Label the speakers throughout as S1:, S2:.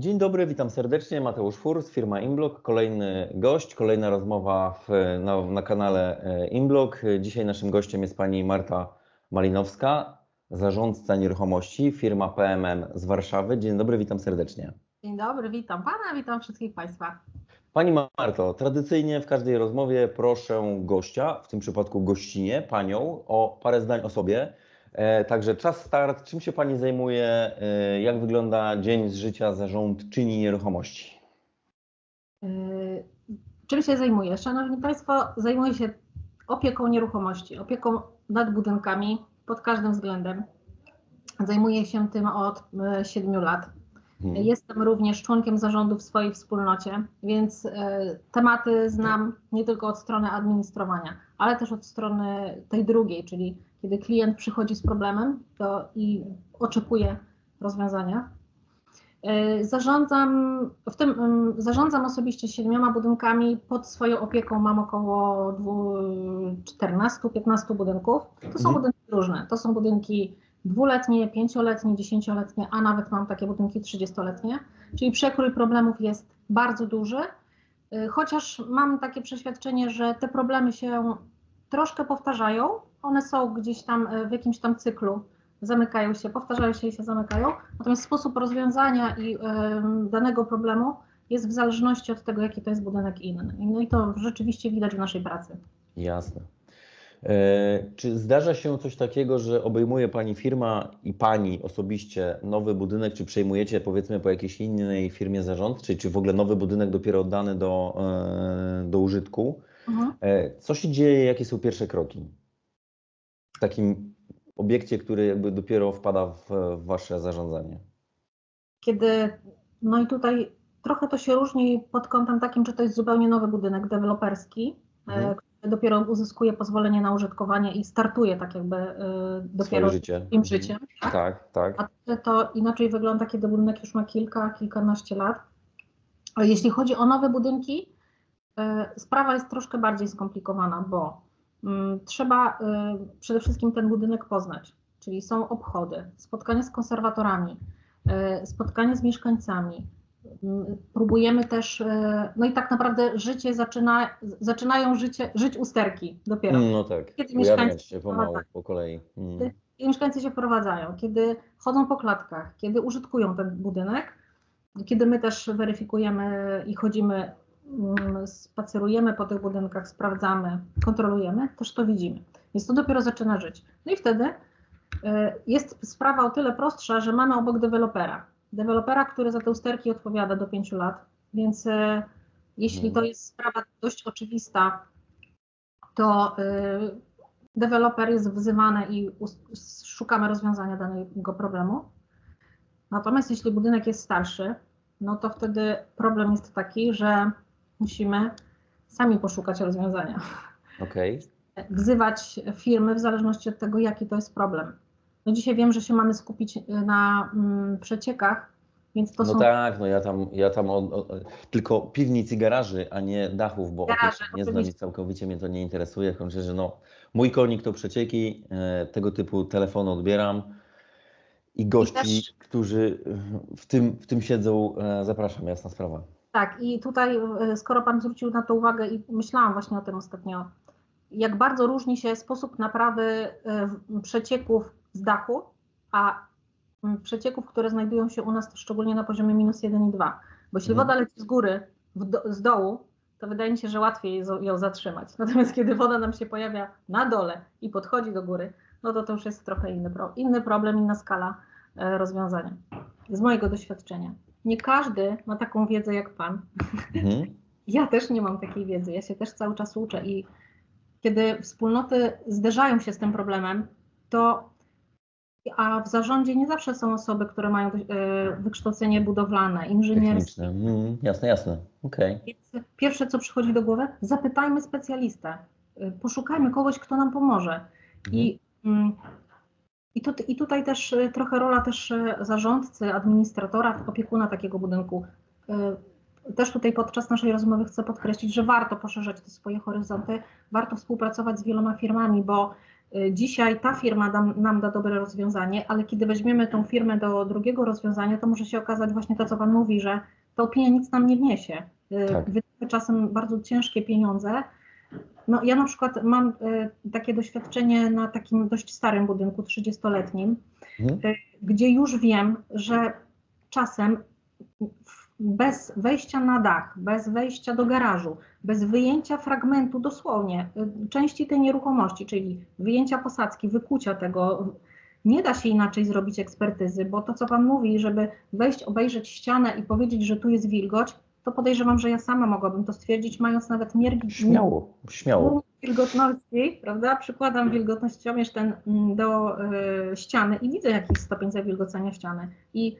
S1: Dzień dobry, witam serdecznie. Mateusz Furs, firma Inblog. Kolejny gość, kolejna rozmowa w, na, na kanale e, Inblog. Dzisiaj naszym gościem jest pani Marta Malinowska, zarządca nieruchomości, firma PMM z Warszawy. Dzień dobry, witam serdecznie.
S2: Dzień dobry, witam pana, witam wszystkich państwa.
S1: Pani Marto, tradycyjnie w każdej rozmowie proszę gościa, w tym przypadku gościnie, panią, o parę zdań o sobie. E, także czas start. Czym się Pani zajmuje? E, jak wygląda dzień z życia zarządczyni nieruchomości?
S2: E, czym się zajmuję? Szanowni Państwo, zajmuję się opieką nieruchomości, opieką nad budynkami pod każdym względem. Zajmuję się tym od 7 lat. Hmm. Jestem również członkiem zarządu w swojej wspólnocie, więc tematy znam nie tylko od strony administrowania, ale też od strony tej drugiej, czyli kiedy klient przychodzi z problemem to i oczekuje rozwiązania. E, zarządzam, w tym, zarządzam osobiście siedmioma budynkami. Pod swoją opieką mam około 14-15 budynków. To są mhm. budynki różne. To są budynki dwuletnie, pięcioletnie, dziesięcioletnie, a nawet mam takie budynki trzydziestoletnie. Czyli przekrój problemów jest bardzo duży. E, chociaż mam takie przeświadczenie, że te problemy się troszkę powtarzają, one są gdzieś tam e, w jakimś tam cyklu, zamykają się, powtarzają się i się zamykają. Natomiast sposób rozwiązania i danego problemu jest w zależności od tego, jaki to jest budynek inny. No i to rzeczywiście widać w naszej pracy.
S1: Jasne. E, czy zdarza się coś takiego, że obejmuje Pani firma i Pani osobiście nowy budynek, czy przejmujecie powiedzmy po jakiejś innej firmie zarządczej, czy w ogóle nowy budynek dopiero oddany do, e, do użytku? Mhm. Co się dzieje, jakie są pierwsze kroki? w takim obiekcie, który jakby dopiero wpada w, wasze zarządzanie?
S2: Kiedy, no i tutaj trochę to się różni pod kątem takim, czy to jest zupełnie nowy budynek deweloperski, e, mhm. który dopiero uzyskuje pozwolenie na użytkowanie i startuje tak jakby y, dopiero
S1: Swoje życie.
S2: tym życiem.
S1: Tak? tak, tak.
S2: A to inaczej wygląda, kiedy budynek już ma kilka, kilkanaście lat. A jeśli chodzi o nowe budynki, sprawa jest troszkę bardziej skomplikowana, bo Mm, trzeba y, przede wszystkim ten budynek poznać, czyli są obchody, spotkania z konserwatorami, y, spotkania z mieszkańcami. Mm, próbujemy też, no i tak naprawdę życie zaczyna, zaczynają życie, żyć usterki dopiero.
S1: Mm, no tak, kiedy mieszkańcy się pomału, po kolei.
S2: Kiedy mieszkańcy się wprowadzają, kiedy chodzą po klatkach, kiedy użytkują ten budynek, kiedy my też weryfikujemy i chodzimy spacerujemy po tych budynkach, sprawdzamy, kontrolujemy, też to widzimy. Więc to dopiero zaczyna żyć. No i wtedy y, jest sprawa o tyle prostsza, że mamy obok dewelopera. Dewelopera, który za te usterki odpowiada do 5 lat, więc y, jeśli to jest sprawa dość oczywista, to y, deweloper jest wzywany i szukamy rozwiązania danego problemu. Natomiast jeśli budynek jest starszy, no to wtedy problem jest taki, że musimy sami poszukać rozwiązania.
S1: Okay.
S2: Wzywać firmy w zależności od tego, jaki to jest problem. No dzisiaj wiem, że się mamy skupić y, na mm, przeciekach, więc to
S1: no
S2: są...
S1: tak, no ja tam, ja tam o, o, tylko piwnic i garaży, a nie dachów, bo Garaże, nie znam i całkowicie mnie to nie interesuje. Kończę, że no, mój konik to przecieki, e, tego typu telefony odbieram i gości, I też... którzy w tym, w tym siedzą, e, zapraszam, jasna sprawa.
S2: Tak, i tutaj, e, skoro Pan zwrócił na to uwagę, i myślałam właśnie o tym ostatnio, jak bardzo różni się sposób naprawy e, przecieków z dachu, a przecieków, które znajdują się u nas szczególnie na poziomie minus 1 i 2. Bo jeśli mhm. woda leci z góry, do, z dołu, to wydaje mi się, że łatwiej ją zatrzymać. Natomiast kiedy woda nam się pojawia na dole i podchodzi do góry, no to to już jest trochę inny, inny problem, inna skala e, rozwiązania. Z mojego doświadczenia nie każdy ma taką wiedzę jak Pan. Mhm. Ja też nie mam takiej wiedzy, ja się też cały czas uczę i kiedy wspólnoty zderzają się z tym problemem, to a w zarządzie nie zawsze są osoby, które mają e, wykształcenie budowlane, inżynierskie.
S1: Mm, jasne, jasne. Okay.
S2: Więc pierwsze, co przychodzi do głowy, zapytajmy specjalistę, e, poszukajmy kogoś, kto nam pomoże. Mhm. I mm, i, tu, I tutaj też y, trochę rola też y, zarządcy, administratora, opiekuna takiego budynku. Y, też tutaj podczas naszej rozmowy chcę podkreślić, że warto poszerzać te swoje horyzonty, warto współpracować z wieloma firmami, bo dzisiaj ta firma dam, nam da dobre rozwiązanie, ale kiedy weźmiemy tą firmę do drugiego rozwiązania, to może się okazać właśnie to, co Pan mówi, że ta opinia nic nam nie wniesie.
S1: Tak.
S2: Wydamy czasem bardzo ciężkie pieniądze. No, ja na przykład mam y, takie doświadczenie na takim dość starym budynku, 30-letnim,
S1: Mhm.
S2: gdzie już wiem, że czasem bez wejścia na dach, bez wejścia do garażu, bez wyjęcia fragmentu dosłownie y, części tej nieruchomości, czyli wyjęcia posadzki, wykucia tego, nie da się inaczej zrobić ekspertyzy, bo to, co Pan mówi, żeby wejść, obejrzeć ścianę i powiedzieć, że tu jest wilgoć, to podejrzewam, że ja sama mogłabym to stwierdzić, mając nawet miarki
S1: Śmiało, śmiało.
S2: wilgotności, prawda? Przykładam wilgotnościomierz ten mm, do y, ściany i widzę jakiś stopień zawilgocenia ściany. I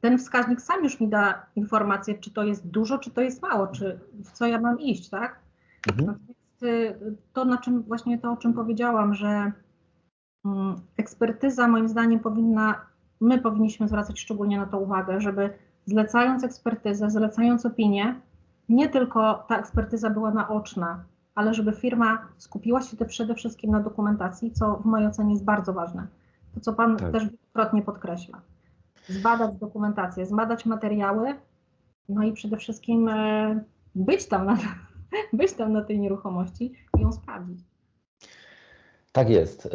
S2: ten wskaźnik sam już mi da informację, czy to jest dużo, czy to jest mało, czy w co ja mam iść, tak?
S1: Mhm.
S2: Natomiast y, to, na czym właśnie to, o czym powiedziałam, że mm, ekspertyza moim zdaniem powinna, my powinniśmy zwracać szczególnie na to uwagę, żeby zlecając ekspertyzę, zlecając opinię, nie tylko ta ekspertyza była naoczna, ale żeby firma skupiła się te przede wszystkim na dokumentacji, co w mojej ocenie jest bardzo ważne. To, co Pan
S1: Tak.
S2: też wielokrotnie podkreśla. Zbadać dokumentację, zbadać materiały, no i przede wszystkim e, być tam na, być tam na tej nieruchomości i ją sprawdzić.
S1: Tak jest.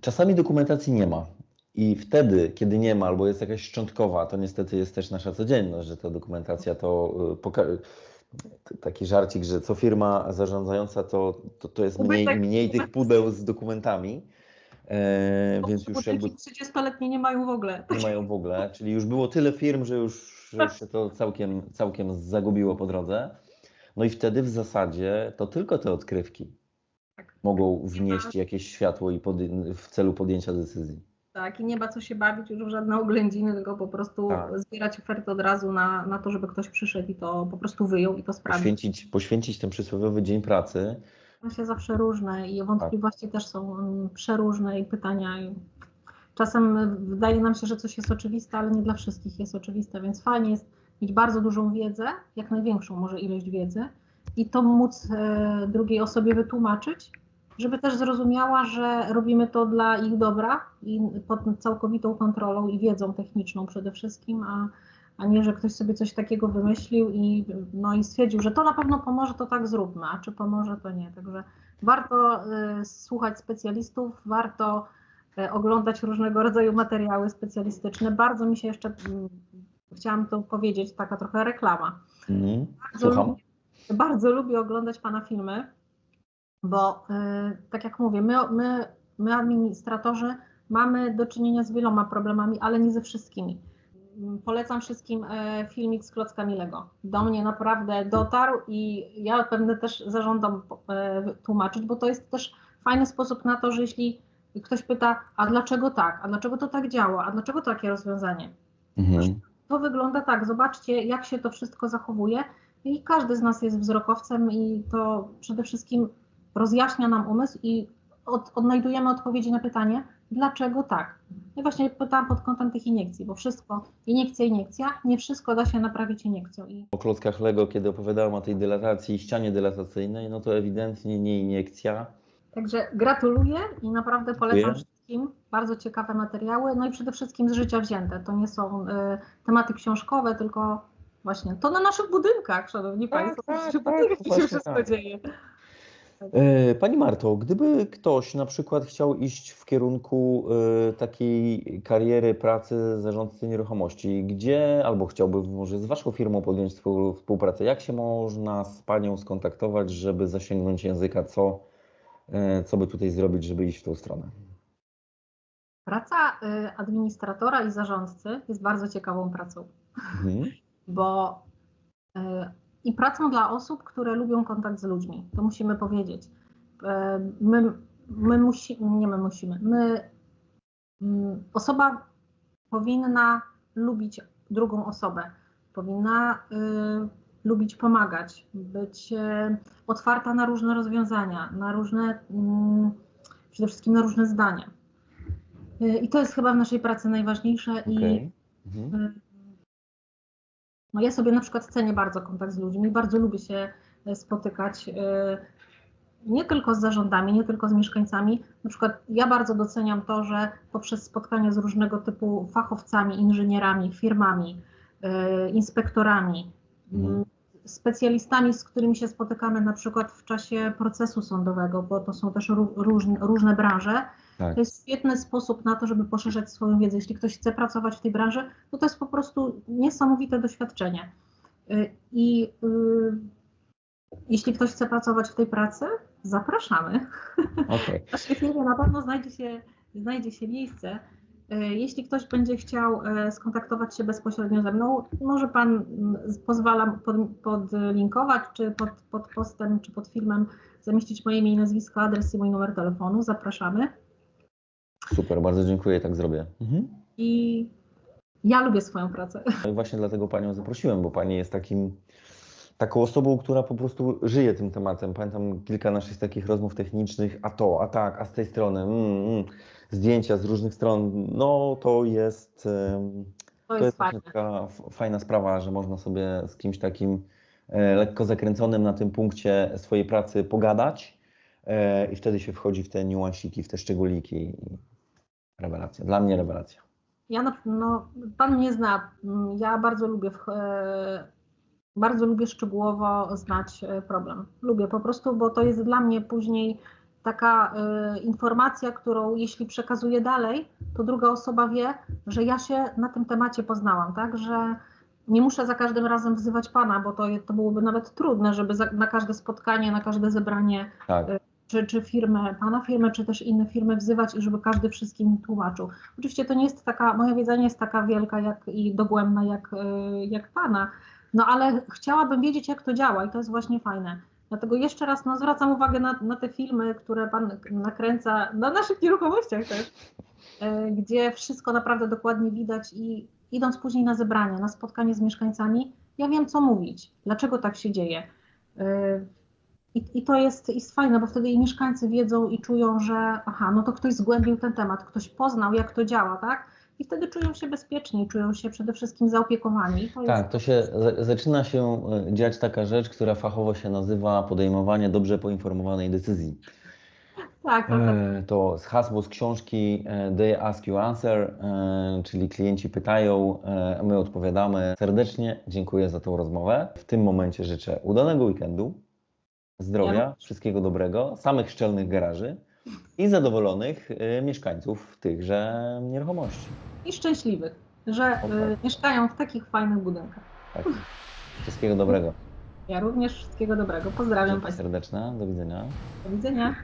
S1: Czasami dokumentacji nie ma. I wtedy, kiedy nie ma, albo jest jakaś szczątkowa, to niestety jest też nasza codzienność, że ta dokumentacja to y, poka- taki żarcik, że co firma zarządzająca, to, to, to jest mniej
S2: Ubytek.
S1: mniej tych pudeł z dokumentami. E, więc już jakby
S2: 30-letnie nie mają w ogóle.
S1: nie mają w ogóle, czyli już było tyle firm, że już że się to całkiem, całkiem zagubiło po drodze. No i wtedy w zasadzie to tylko te odkrywki
S2: Tak.
S1: mogą wnieść jakieś światło i podj- w celu podjęcia decyzji.
S2: Tak, i nie ma co się bawić już w żadne oględziny, tylko po prostu
S1: Tak.
S2: zbierać oferty od razu na, na to, żeby ktoś przyszedł i to po prostu wyjął i to sprawdził.
S1: Poświęcić, poświęcić ten przysłowiowy dzień pracy.
S2: Się zawsze różne i wątpliwości też są mm, przeróżne i pytania. i Czasem y, wydaje nam się, że coś jest oczywiste, ale nie dla wszystkich jest oczywiste, więc fajnie jest mieć bardzo dużą wiedzę, jak największą może ilość wiedzy i to móc e, drugiej osobie wytłumaczyć, żeby też zrozumiała, że robimy to dla ich dobra i pod całkowitą kontrolą i wiedzą techniczną przede wszystkim, a, a nie, że ktoś sobie coś takiego wymyślił i, no, i stwierdził, że to na pewno pomoże, to tak zróbmy, a czy pomoże, to nie. Także warto y, słuchać specjalistów, warto y, oglądać różnego rodzaju materiały specjalistyczne. Bardzo mi się jeszcze, mm, chciałam to powiedzieć, taka trochę reklama.
S1: Mhm.
S2: Bardzo lubię, bardzo lubię oglądać Pana filmy, bo y, tak jak mówię, my, my, my administratorzy mamy do czynienia z wieloma problemami, ale nie ze wszystkimi. Polecam wszystkim e, filmik z klockami Lego. Do mnie naprawdę dotarł i ja pewnie też zażądam e, tłumaczyć, bo to jest też fajny sposób na to, że jeśli ktoś pyta, a dlaczego tak, a dlaczego to tak działa, a dlaczego takie rozwiązanie,
S1: Mhm.
S2: to wygląda tak. Zobaczcie, jak się to wszystko zachowuje. I każdy z nas jest wzrokowcem, i to przede wszystkim rozjaśnia nam umysł i od, odnajdujemy odpowiedzi na pytanie, dlaczego tak. I właśnie pytałam pod kątem tych iniekcji, bo wszystko, iniekcja, iniekcja, nie wszystko da się naprawić iniekcją. I
S1: O klockach Lego, kiedy opowiadałem o tej dylatacji i ścianie dylatacyjnej, no to ewidentnie nie iniekcja.
S2: Także gratuluję i naprawdę polecam
S1: Dziękuję.
S2: wszystkim. Bardzo ciekawe materiały, no i przede wszystkim z życia wzięte. To nie są y, tematy książkowe, tylko właśnie to na naszych budynkach, szanowni
S1: Tak,
S2: Państwo.
S1: tak,
S2: w
S1: tak,
S2: budynkach się wszystko
S1: tak.
S2: dzieje.
S1: E, Pani Marto, gdyby ktoś na przykład chciał iść w kierunku e, takiej kariery pracy zarządcy nieruchomości, gdzie albo chciałby może z Waszą firmą podjąć współ- współpracę, jak się można z Panią skontaktować, żeby zasięgnąć języka, co, e, co by tutaj zrobić, żeby iść w tą stronę?
S2: Praca administratora i zarządcy jest bardzo ciekawą pracą,
S1: Mhm.
S2: bo i pracą dla osób, które lubią kontakt z ludźmi. To musimy powiedzieć. Y, My, my musimy, nie my musimy, my, mm, osoba powinna lubić drugą osobę, powinna y, lubić pomagać, być y, otwarta na różne rozwiązania, na różne, mm, przede wszystkim na różne zdania. Y, I to jest chyba w naszej pracy najważniejsze i
S1: Okej. Mhm.
S2: No ja sobie na przykład cenię bardzo kontakt z ludźmi, bardzo lubię się y, spotykać. y, nie tylko z zarządami, nie tylko z mieszkańcami. Na przykład ja bardzo doceniam to, że poprzez spotkania z różnego typu fachowcami, inżynierami, firmami, y, inspektorami,
S1: Mhm.
S2: specjalistami, z którymi się spotykamy na przykład w czasie procesu sądowego, bo to są też ró- różne, różne branże.
S1: Tak.
S2: To jest świetny sposób na to, żeby poszerzać swoją wiedzę. Jeśli ktoś chce pracować w tej branży, to to jest po prostu niesamowite doświadczenie. I y, jeśli ktoś chce pracować w tej pracy, zapraszamy. W naszej firmie na pewno znajdzie się, znajdzie się miejsce. Y, Jeśli ktoś będzie chciał y, skontaktować się bezpośrednio ze mną, może Pan mm, pozwala pod, podlinkować, czy pod, pod postem, czy pod filmem zamieścić moje imię i nazwisko, adres i mój numer telefonu. Zapraszamy.
S1: Super, bardzo dziękuję, tak zrobię. Mhm.
S2: I ja lubię swoją pracę.
S1: No i właśnie dlatego Panią zaprosiłem, bo Pani jest takim, taką osobą, która po prostu żyje tym tematem. Pamiętam kilka naszych takich rozmów technicznych, a to, a tak, a z tej strony, mm, mm, zdjęcia z różnych stron. No to jest,
S2: To
S1: to
S2: jest fajne.
S1: taka fajna sprawa, że można sobie z kimś takim e, lekko zakręconym na tym punkcie swojej pracy pogadać e, i wtedy się wchodzi w te niuansiki, w te szczególiki. Rewelacja. Dla mnie rewelacja.
S2: Ja na, no, pan mnie zna. Ja bardzo lubię, w, e, bardzo lubię szczegółowo znać e, problem. Lubię po prostu, bo to jest dla mnie później taka e, informacja, którą jeśli przekazuję dalej, to druga osoba wie, że ja się na tym temacie poznałam, tak? Że nie muszę za każdym razem wzywać pana, bo to, to byłoby nawet trudne, żeby za, na każde spotkanie, na każde zebranie
S1: Tak.
S2: Czy, czy firmę, pana firmę, czy też inne firmy wzywać i żeby każdy wszystkim tłumaczył. Oczywiście to nie jest taka, moja wiedza nie jest taka wielka jak, i dogłębna jak, y, jak pana, no ale chciałabym wiedzieć, jak to działa i to jest właśnie fajne. Dlatego jeszcze raz no, zwracam uwagę na, na te filmy, które pan nakręca na naszych nieruchomościach też, y, gdzie wszystko naprawdę dokładnie widać i idąc później na zebranie, na spotkanie z mieszkańcami, ja wiem, co mówić, dlaczego tak się dzieje. I, I to jest, jest fajne, bo wtedy i mieszkańcy wiedzą i czują, że aha, no to ktoś zgłębił ten temat, ktoś poznał, jak to działa, tak? I wtedy czują się bezpieczni, czują się przede wszystkim zaopiekowani. To jest,
S1: Tak, to się za- zaczyna się e, dziać taka rzecz, która fachowo się nazywa podejmowanie dobrze poinformowanej decyzji.
S2: tak, tak, tak.
S1: E, To hasło z książki e, They Ask You Answer, czyli klienci pytają, my odpowiadamy. Serdecznie dziękuję za tą rozmowę. W tym momencie życzę udanego weekendu, zdrowia,
S2: Ja
S1: wszystkiego dobrego, samych szczelnych garaży i zadowolonych e, mieszkańców tychże nieruchomości.
S2: I szczęśliwych, że y, mieszkają w takich fajnych budynkach.
S1: Tak. Wszystkiego dobrego.
S2: Ja również wszystkiego dobrego. Pozdrawiam
S1: Dzięki
S2: Państwa.
S1: serdeczne, do widzenia.
S2: Do widzenia.